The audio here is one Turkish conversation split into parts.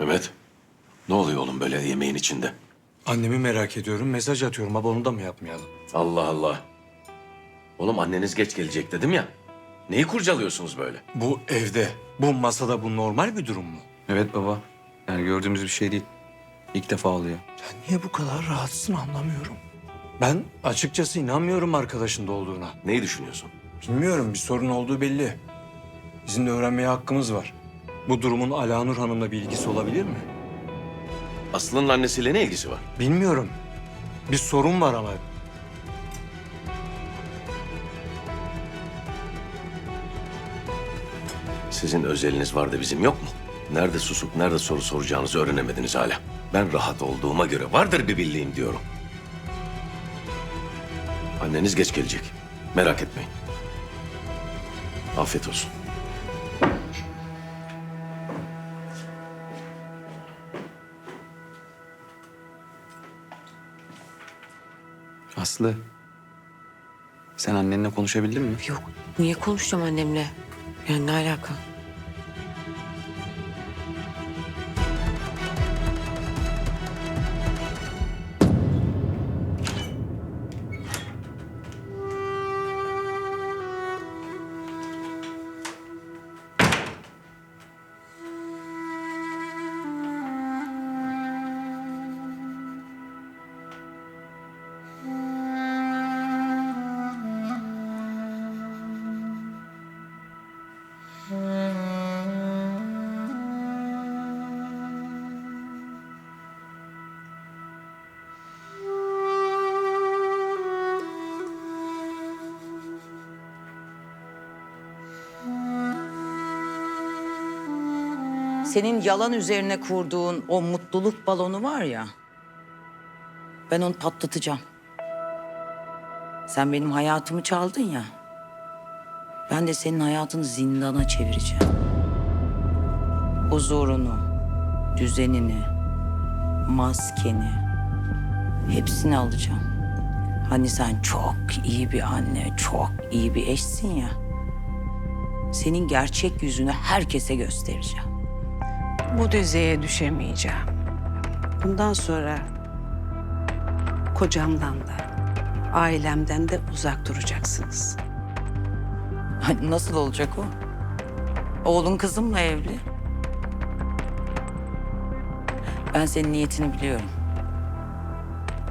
Mehmet, ne oluyor oğlum böyle yemeğin içinde? Annemi merak ediyorum. Mesaj atıyorum. Baba onu da mı yapmayalım? Allah Allah. Oğlum anneniz geç gelecek dedim ya. Neyi kurcalıyorsunuz böyle? Bu evde, bu masada bu normal bir durum mu? Evet baba. Yani gördüğümüz bir şey değil. İlk defa oluyor. Sen niye bu kadar rahatsın anlamıyorum. Ben açıkçası inanmıyorum arkadaşında olduğuna. Neyi düşünüyorsun? Bilmiyorum bir sorun olduğu belli. Bizim de öğrenmeye hakkımız var. Bu durumun Alanur Hanım'la bir ilgisi olabilir mi? Aslı'nın annesiyle ne ilgisi var? Bilmiyorum. Bir sorun var ama. Sizin özeliniz var da bizim yok mu? Nerede susup nerede soru soracağınızı öğrenemediniz hala. Ben rahat olduğuma göre vardır bir bildiğim diyorum. Anneniz geç gelecek. Merak etmeyin. Afiyet olsun. Aslı. Sen annenle konuşabildin mi? Yok. Niye konuşacağım annemle? Yani ne alaka? Senin yalan üzerine kurduğun o mutluluk balonu var ya. Ben onu patlatacağım. Sen benim hayatımı çaldın ya. Ben de senin hayatını zindana çevireceğim. Huzurunu, düzenini, maskeni hepsini alacağım. Hani sen çok iyi bir anne, çok iyi bir eşsin ya. Senin gerçek yüzünü herkese göstereceğim. Bu düzeye düşemeyeceğim. Bundan sonra kocamdan da, ailemden de uzak duracaksınız. Nasıl olacak o? Oğlun kızımla evli. Ben senin niyetini biliyorum.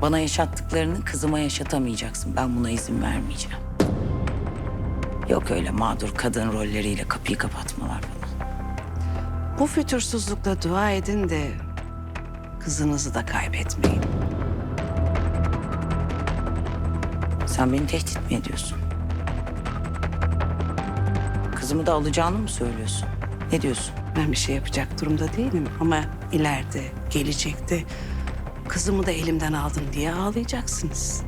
Bana yaşattıklarını kızıma yaşatamayacaksın. Ben buna izin vermeyeceğim. Yok öyle mağdur kadın rolleriyle kapıyı kapatmalar falan. Bu fütursuzlukla dua edin de kızınızı da kaybetmeyin. Sen beni tehdit mi ediyorsun? Kızımı da alacağını mı söylüyorsun? Ne diyorsun? Ben bir şey yapacak durumda değilim ama ileride, gelecekte kızımı da elimden aldın diye ağlayacaksınız.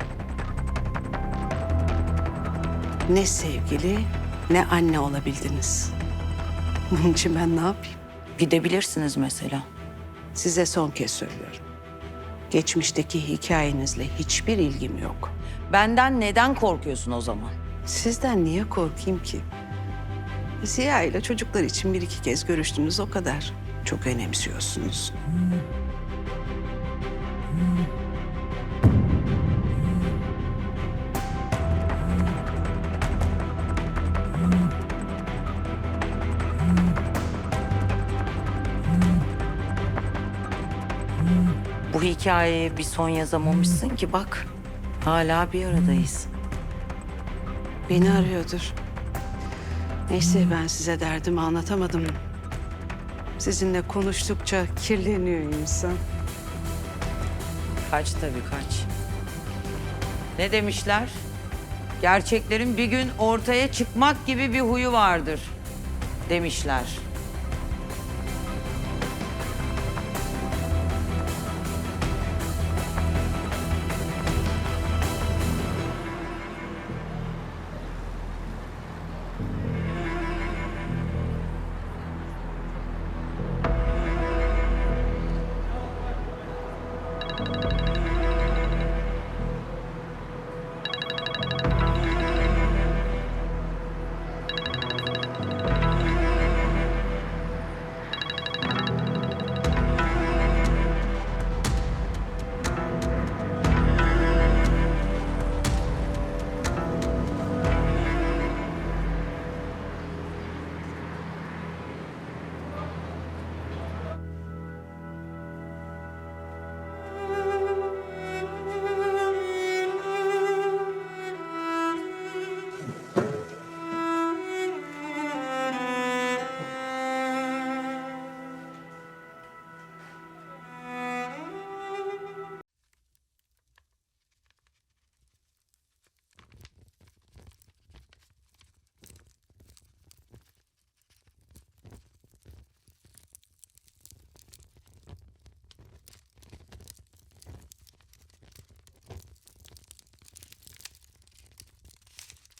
Ne sevgili ne anne olabildiniz. Bunun için ben ne yapayım? Gidebilirsiniz mesela. Size son kez söylüyorum. Geçmişteki hikayenizle hiçbir ilgim yok. Benden neden korkuyorsun o zaman? Sizden niye korkayım ki? Ziya ile çocuklar için bir iki kez görüştünüz o kadar. Çok önemsiyorsunuz. Bu hikayeye bir son yazamamışsın ki bak. Hala bir aradayız. Beni arıyordur. Neyse ben size derdimi anlatamadım. Sizinle konuştukça kirleniyor insan. Kaç tabii kaç. Ne demişler? Gerçeklerin bir gün ortaya çıkmak gibi bir huyu vardır demişler.